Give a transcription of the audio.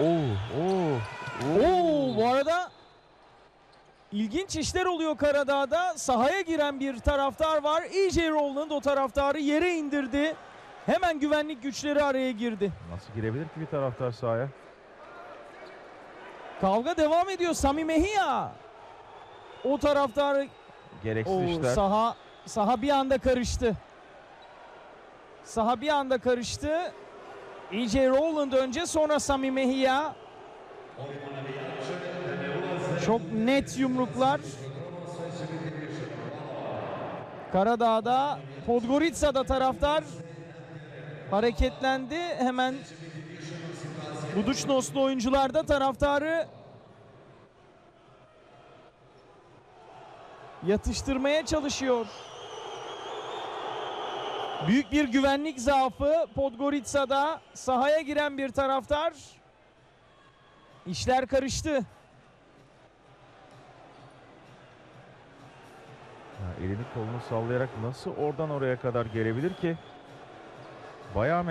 Oo, oo, Oo, bu arada ilginç işler oluyor Karadağ'da. Sahaya giren bir taraftar var. EJ Rowland o taraftarı yere indirdi. Hemen güvenlik güçleri araya girdi. Nasıl girebilir ki bir taraftar sahaya? Kavga devam ediyor. Sami Mejia o taraftarı Gereksiz Oo, işler. saha saha bir anda karıştı. Saha bir anda karıştı. EJ Rowland önce sonra Sami Mejia. Çok net yumruklar. Karadağ'da Podgorica'da taraftar hareketlendi. Hemen Buduçnoslu oyuncular da taraftarı yatıştırmaya çalışıyor. Büyük bir güvenlik zaafı Podgorica'da sahaya giren bir taraftar. İşler karıştı. Ya elini kolunu sallayarak nasıl oradan oraya kadar gelebilir ki? Bayağı